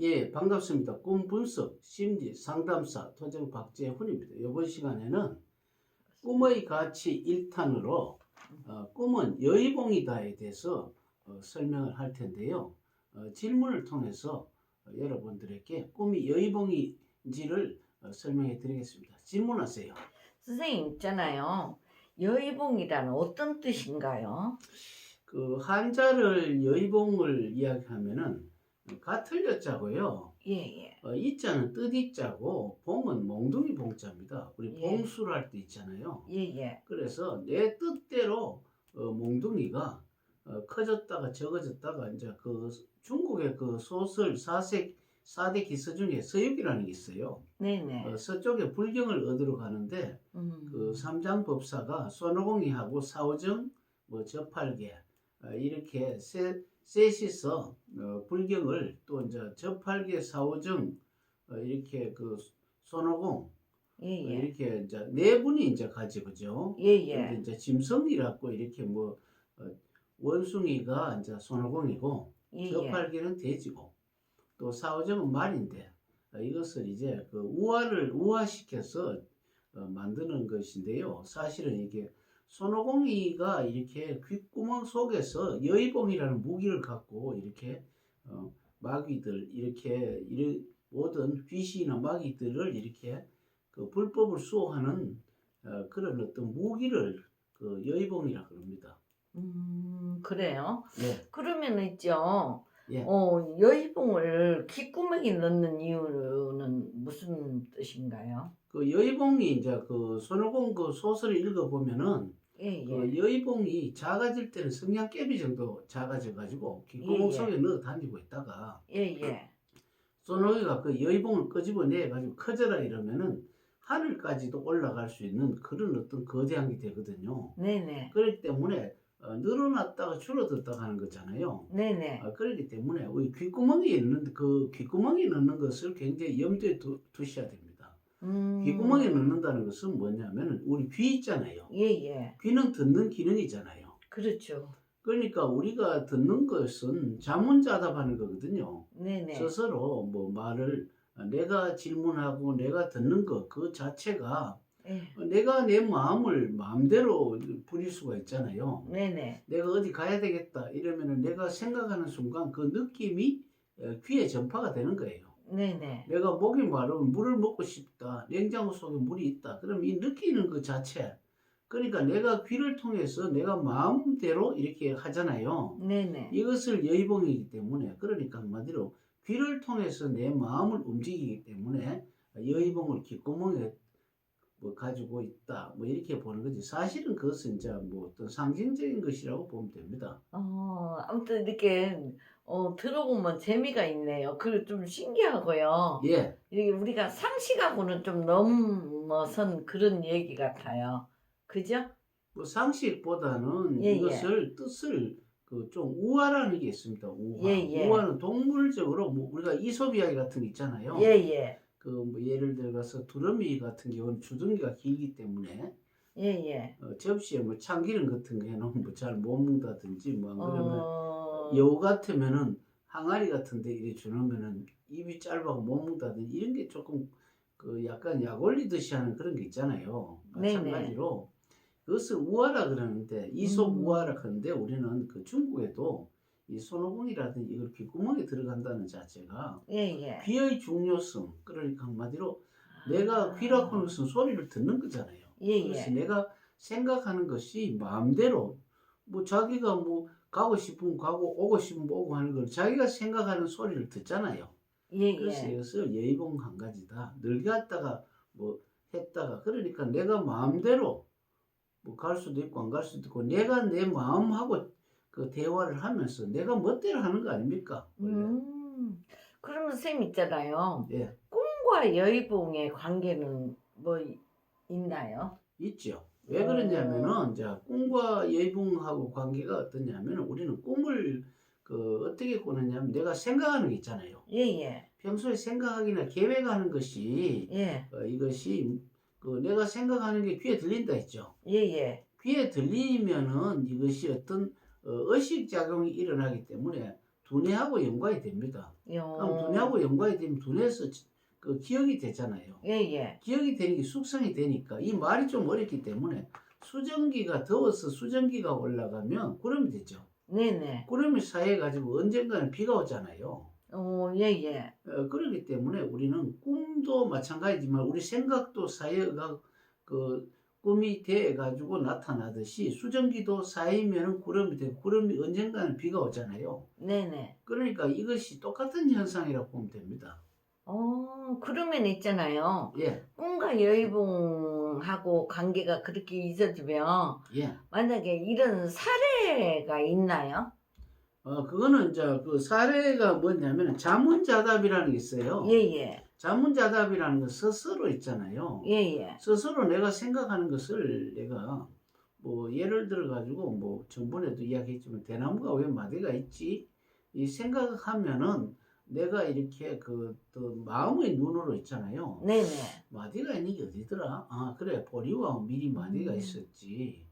예, 반갑습니다. 꿈 분석, 심리 상담사 토정 박재훈입니다. 이번 시간에는 꿈의 가치 1탄으로 어, 꿈은 여의봉이다에 대해서 어, 설명을 할 텐데요. 어, 질문을 통해서 어, 여러분들에게 꿈이 여의봉인지를 어, 설명해 드리겠습니다. 질문하세요. 선생님 있잖아요. 여의봉이란 어떤 뜻인가요? 그 한자를 여의봉을 이야기하면은 같을 여자고요. 예, 예. 어, 이자는 뜻이자고 봉은 몽둥이 봉자입니다. 우리 예. 봉수를 할때 있잖아요. 예, 예. 그래서 내 뜻대로 어, 몽둥이가 어, 커졌다가 적어졌다가 이제 그 중국의 그 소설 사색 사대 기서 중에 서육이라는 게 있어요. 네네. 어, 서쪽에 불경을 얻으러 가는데 음. 그 삼장 법사가 손오공이하고 사오정 뭐 저팔계 어, 이렇게 세 셋이서 어, 불경을 또 이제 저팔계 사오정 어, 이렇게 그 손오공 예, 어, 예. 이렇게 이제 네 분이 이제 가지 그죠? 예, 예. 이제 짐승이라고 이렇게 뭐 어, 원숭이가 이제 손오공이고 예, 예. 저팔계는 돼지고 또 사오정은 말인데 어, 이것을 이제 그 우화를 우화시켜서 어, 만드는 것인데요. 사실은 이게 손오공이가 이렇게 귓구멍 속에서 여의봉이라는 무기를 갖고 이렇게 어, 마귀들 이렇게 이런 모든 귀신이나 마귀들을 이렇게 그 불법을 수호하는 어, 그런 어떤 무기를 그 여의봉이라 그럽니다. 음, 그래요. 네. 그러면 있죠. 예. 어, 여의봉을 귓구멍에 넣는 이유는 무슨 뜻인가요? 그 여의봉이 이제 그 손오공 그 소설을 읽어 보면은 예, 그 예. 여의봉이 작아질 때는 성냥개비 정도 작아져 가지고 귓구멍 예, 예. 속에 넣어 다니고 있다가 예, 예. 손오공이가 그 여의봉을 끄집어내 가지고 커져라 이러면은 하늘까지도 올라갈 수 있는 그런 어떤 거대한 게 되거든요. 네네. 그렇기 때문에 어, 늘어났다가 줄어들다가 하는 거잖아요. 네네. 아, 그렇기 때문에 우리 귓구멍에 있는 그 귓구멍에 넣는 것을 굉장히 염두에 두, 두셔야 됩니다. 음. 귓구멍에 넣는다는 것은 뭐냐면 우리 귀 있잖아요. 예, 예. 귀는 듣는 기능이잖아요. 그렇죠. 그러니까 우리가 듣는 것은 자문자답하는 거거든요. 네네. 스스로 뭐 말을 내가 질문하고 내가 듣는 것 그 자체가 예. 내가 내 마음을 마음대로 부릴 수가 있잖아요. 네네. 내가 어디 가야 되겠다 이러면은 내가 생각하는 순간 그 느낌이 어, 귀에 전파가 되는 거예요. 네네. 내가 목이 마르면 물을 먹고 싶다. 냉장고 속에 물이 있다. 그럼 이 느끼는 그 자체. 그러니까 내가 귀를 통해서 내가 마음대로 이렇게 하잖아요. 네네. 이것을 여의봉이기 때문에 그러니까 한마디로 귀를 통해서 내 마음을 움직이기 때문에 여의봉을 귓구멍에 뭐 가지고 있다. 뭐 이렇게 보는 거지. 사실은 그것은 이제 뭐 어떤 상징적인 것이라고 보면 됩니다. 어, 아무튼 이렇게 어, 들어보면 재미가 있네요. 그좀 신기하고요. 예. 이게 우리가 상식하고는 좀 넘어선 그런 얘기 같아요. 그죠? 뭐 상식보다는 예, 예. 이것을 뜻을 그 좀 우화라는 게 있습니다. 우화. 예, 예. 우화는 동물적으로 뭐 우리가 이솝 이야기 같은 게 있잖아요. 예, 예. 그 뭐 예를 들어서 두루미 같은 경우는 주둥이가 길기 때문에 예, 예. 어, 접시에 뭐 참기름 같은 거 해놓으면 뭐잘못 먹다든지 뭐안 그러면 어, 여우 같으면은 항아리 같은데 이렇게 주놓으면은 입이 짧아서 못 먹다든지 이런 게 조금 그 약간 약 올리듯이 하는 그런 게 있잖아요. 마찬가지로 그것을 우화라 그러는데 이솝 음. 우화라 그러는데 우리는 그 중국에도 이 손오공이라든지 이걸 귓구멍에 들어간다는 자체가 예, 예. 귀의 중요성 그러니까 한마디로 내가 귀라고 하는 것은 소리를 듣는 거잖아요. 예, 그래서 예. 내가 생각하는 것이 마음대로 뭐 자기가 뭐 가고 싶으면 가고 오고 싶으면 오고 하는 걸 자기가 생각하는 소리를 듣잖아요. 예, 그래서 예. 이것을 예의봉 한 가지다. 늙었다가 뭐 했다가 그러니까 내가 마음대로 뭐 갈 수도 있고 안 갈 수도 있고 내가 내 마음하고 그 대화를 하면서 내가 멋대로 하는 거 아닙니까? 원래. 음. 그러면 선생님 있잖아요. 예, 꿈과 여의봉의 관계는 뭐 이- 있나요? 있죠. 왜 그러냐면은 이제 꿈과 예의봉하고 관계가 어떠냐면 우리는 꿈을 그 어떻게 꾸느냐면 내가 생각하는 게 있잖아요. 예, 예. 평소에 생각하기나 계획하는 것이 예. 어, 이것이 그 내가 생각하는 게 귀에 들린다 했죠. 예, 예. 귀에 들리면은 이것이 어떤 어, 의식 작용이 일어나기 때문에 두뇌하고 연관이 됩니다. 요. 그럼 두뇌하고 연관이 되면 두뇌에서 지- 그 기억이 되잖아요. 예 예. 기억이 되는 게 숙성이 되니까 이 말이 좀 어렵기 때문에 수증기가 더워서 수증기가 올라가면 구름이 되죠. 네네. 구름이 쌓여가지고 언젠가는 비가 오잖아요. 오 예 예. 어, 그렇기 때문에 우리는 꿈도 마찬가지지만 우리 생각도 쌓여가 그 꿈이 돼 가지고 나타나듯이 수증기도 쌓이면 구름이 되고 구름이 언젠가는 비가 오잖아요. 네네. 그러니까 이것이 똑같은 현상이라고 보면 됩니다. 어 그러면 있잖아요. 예, 꿈과 여의봉하고 관계가 그렇게 있어지면 예. 만약에 이런 사례가 있나요? 어, 그거는 이제 그 사례가 뭐냐면 자문자답이라는 게 있어요. 예예. 자문자답이라는 건 스스로 있잖아요. 예예. 스스로 내가 생각하는 것을 내가 뭐 예를 들어 가지고 뭐 전번에도 이야기했지만 대나무가 왜 마디가 있지? 이 생각하면은 내가 이렇게 그 또 마음의 눈으로 있잖아요. 네네. 마디가 있는 게 어디더라? 아 그래 보리와 미리 마디가 음. 있었지.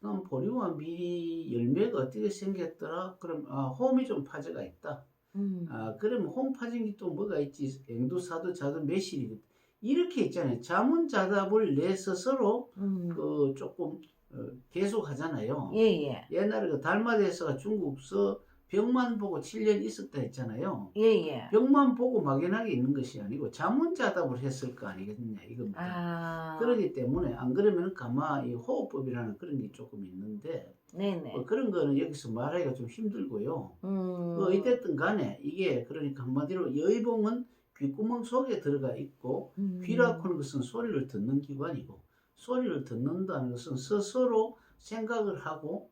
그럼 보리와 미리 열매가 어떻게 생겼더라? 그럼 아 홈이 좀 파져가 있다. 음. 아, 그러면 홈 파진 게 또 뭐가 있지? 앵두, 사두, 자두, 매실이 이렇게 있잖아요. 자문자답을 내 스스로 음. 그 조금 어, 계속 하잖아요. 예 예. 옛날에 그 달마대에서가 중국서 벽만 보고 7년 있었다 했잖아요. 예예. 벽만 보고 막연하게 있는 것이 아니고 자문자답을 했을 거 아니겠느냐 이겁니다. 아. 그렇기 때문에 안 그러면 가마 이 호흡법이라는 그런 게 조금 있는데 네네. 뭐 그런 거는 여기서 말하기가 좀 힘들고요. 음. 뭐 어쨌든 간에 이게 그러니까 한마디로 여의봉은 귓구멍 속에 들어가 있고 음. 귀라고 하는 것은 소리를 듣는 기관이고 소리를 듣는다는 것은 스스로 생각을 하고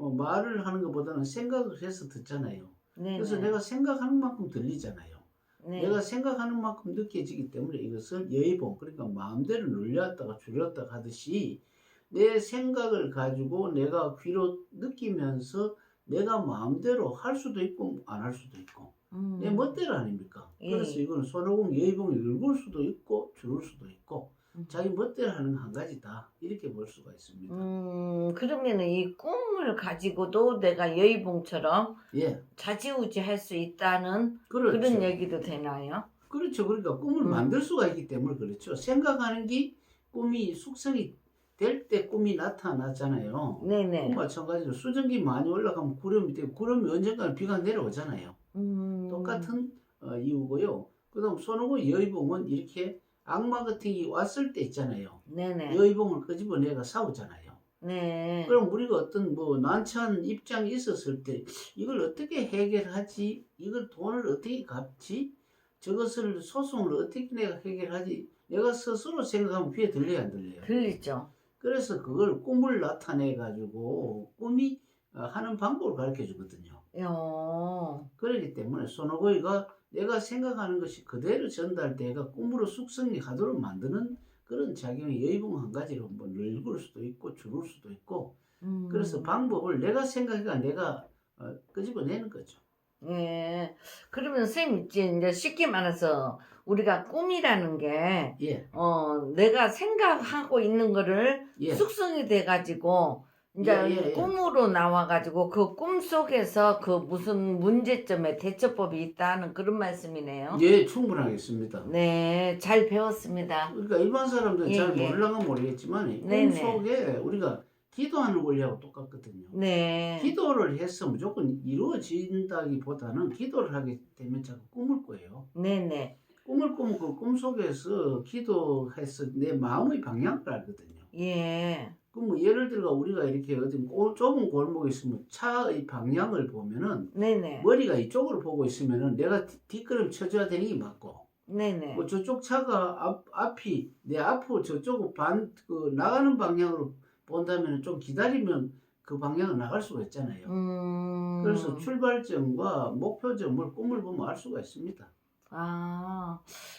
뭐 말을 하는 것보다는 생각을 해서 듣잖아요. 네네. 그래서 내가 생각하는 만큼 들리잖아요. 네. 내가 생각하는 만큼 느껴지기 때문에 이것을 여의봉 그러니까 마음대로 늘렸다가 줄였다가 하듯이 내 생각을 가지고 내가 귀로 느끼면서 내가 마음대로 할 수도 있고 안 할 수도 있고 음. 내 멋대로 아닙니까? 예. 그래서 이거는 손오공 여의봉이 늘굴 수도 있고 줄을 수도 있고 음. 자기 멋대로 하는 한 가지다 이렇게 볼 수가 있습니다. 음, 그러면은 이 꿈을 가지고도 내가 여의봉처럼 예, 좌지우지 할 수 있다는 그렇죠. 그런 얘기도 되나요? 그렇죠. 그러니까 꿈을 음. 만들 수가 있기 때문에 그렇죠. 생각하는 게 꿈이 숙성이 될 때 꿈이 나타나잖아요. 네네. 꿈 마찬가지로 수증기 많이 올라가면 구름이 되고 구름이 언젠가는 비가 내려오잖아요. 음. 똑같은 어, 이유고요. 그다음 손오고 여의봉은 이렇게 악마 같은 게 왔을 때 있잖아요. 네네. 여의봉을 끄집어 내가 싸우잖아요. 네. 그럼 우리가 어떤 뭐 난처한 입장이 있었을 때 이걸 어떻게 해결하지? 이걸 돈을 어떻게 갚지? 저것을 소송을 어떻게 내가 해결하지? 내가 스스로 생각하면 귀에 들려야 안 들려요? 들리죠. 그래서 그걸 꿈을 나타내 가지고 꿈이 어, 하는 방법을 가르쳐 주거든요. 어. 그렇기 때문에 손오거이가 내가 생각하는 것이 그대로 전달돼가 꿈으로 숙성이 가도록 만드는 그런 작용이 여의봉 한 가지로 뭐 늙을 수도 있고 줄을 수도 있고 음. 그래서 방법을 내가 생각해가 내가 어, 끄집어내는 거죠. 예. 그러면 선생님 이제 이제 쉽게 말해서 우리가 꿈이라는 게 예, 어, 내가 생각하고 있는 거를 예, 숙성이 돼 가지고 이제 예, 예, 예. 꿈으로 나와가지고 그 꿈 속에서 그 무슨 문제점에 대처법이 있다는 그런 말씀이네요. 예, 충분하겠습니다. 네, 잘 배웠습니다. 그러니까 일반 사람들은 예, 잘 예. 모르려면 모르겠지만 꿈 네네. 속에 우리가 기도하는 원리하고 똑같거든요. 네. 기도를 해서 무조건 이루어진다기보다는 기도를 하게 되면 자꾸 꿈을 꿔요. 네네. 꿈을 꾸면 그 꿈 속에서 기도해서 내 마음의 방향을 알거든요. 예. 그럼 뭐 예를 들어 우리가 이렇게 어디 골- 좁은 골목에 있으면 차의 방향을 보면은 네네. 머리가 이쪽으로 보고 있으면은 내가 뒤- 뒷걸음 쳐줘야 되는 게 맞고 네네. 뭐 저쪽 차가 앞, 앞이 내 앞으로 저쪽 반그 나가는 방향으로 본다면 좀 기다리면 그 방향으로 나갈 수가 있잖아요. 음. 그래서 출발점과 목표점을 꿈을 보면 알 수가 있습니다. 아,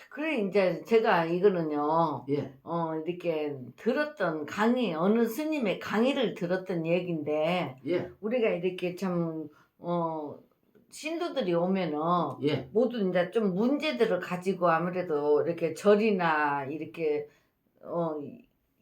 그래, 이제 제가 이거는요, 예, 어, 이렇게 들었던 강의, 어느 스님의 강의를 들었던 얘기인데, 예, 우리가 이렇게 참, 어, 신도들이 오면은, 예, 모두 이제 좀 문제들을 가지고 아무래도 이렇게 절이나 이렇게, 어,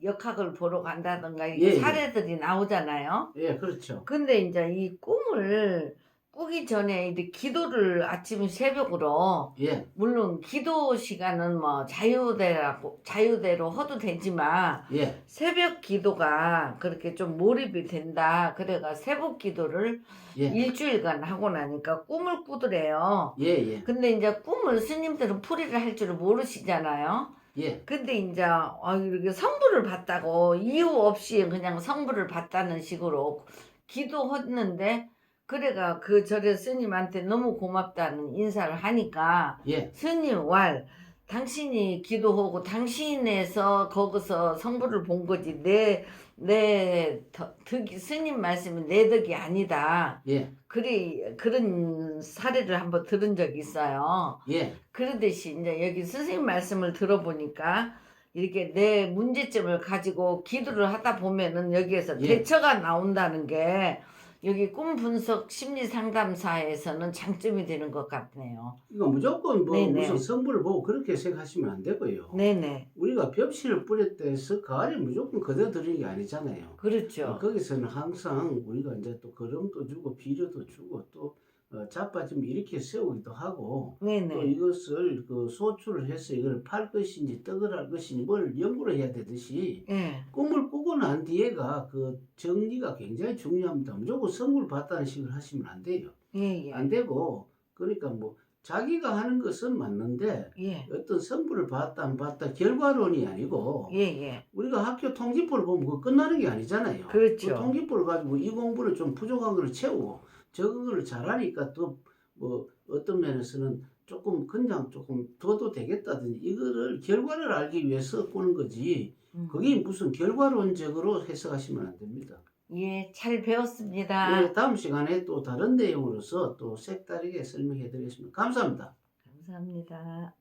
역학을 보러 간다던가, 이게 예, 예. 사례들이 나오잖아요. 예, 그렇죠. 근데 이제 이 꿈을 꾸기 전에 이제 기도를 아침 새벽으로 예, 물론 기도 시간은 뭐 자유대라고 자유대로 해도 되지만 예, 새벽 기도가 그렇게 좀 몰입이 된다. 그래가 새벽 기도를 예, 일주일간 하고 나니까 꿈을 꾸더래요. 예, 예, 근데 이제 꿈을 스님들은 풀이를 할 줄을 모르시잖아요. 예, 근데 이제 아, 이렇게 성부를 받다고 이유 없이 그냥 성부를 받다는 식으로 기도했는데 그래가 그 절에 스님한테 너무 고맙다는 인사를 하니까 예, 스님 왈 당신이 기도하고 당신에서 거기서 성부를 본 거지 내내 덕이 스님 말씀이 내 덕이 아니다. 예, 그리 그런 사례를 한번 들은 적이 있어요. 예, 그러듯이 이제 여기 선생님 말씀을 들어보니까 이렇게 내 문제점을 가지고 기도를 하다 보면은 여기에서 예. 대처가 나온다는 게 여기 꿈 분석 심리 상담사에서는 장점이 되는 것 같네요. 이거 무조건 뭐 네네. 무슨 성부를 보고 그렇게 생각하시면 안 되고요. 네네. 우리가 벽실을 뿌렸다 해서 그 아래 무조건 그대로 들이는 게 아니잖아요. 그렇죠. 거기서는 항상 우리가 이제 또 걸음도 주고 비료도 주고 또 어, 자빠짐 이렇게 세우기도 하고 또 네네. 이것을 그 소출을 해서 이걸 팔 것인지 떡을 할 것인지 뭘 연구를 해야 되듯이 예. 꿈을 꾸고 난 뒤에가 그 정리가 굉장히 중요합니다. 무조건 선물 받다는 식으로 하시면 안 돼요. 예, 예. 안 되고 그러니까 뭐 자기가 하는 것은 맞는데 예. 어떤 선물을 받다 안 받다 결과론이 아니고 예, 예. 우리가 학교 통지표를 보면 그거 끝나는 게 아니잖아요. 그렇죠. 그 통지표를 가지고 이 공부를 좀 부족한 걸 채우고 적응을 잘하니까 또 뭐 어떤 면에서는 조금 그냥 조금 더도 되겠다든지 이거를 결과를 알기 위해서 꾸는 거지 음. 그게 무슨 결과론적으로 해석하시면 안 됩니다. 예, 잘 배웠습니다. 네, 다음 시간에 또 다른 내용으로서 또 색다르게 설명해 드리겠습니다. 감사합니다. 감사합니다.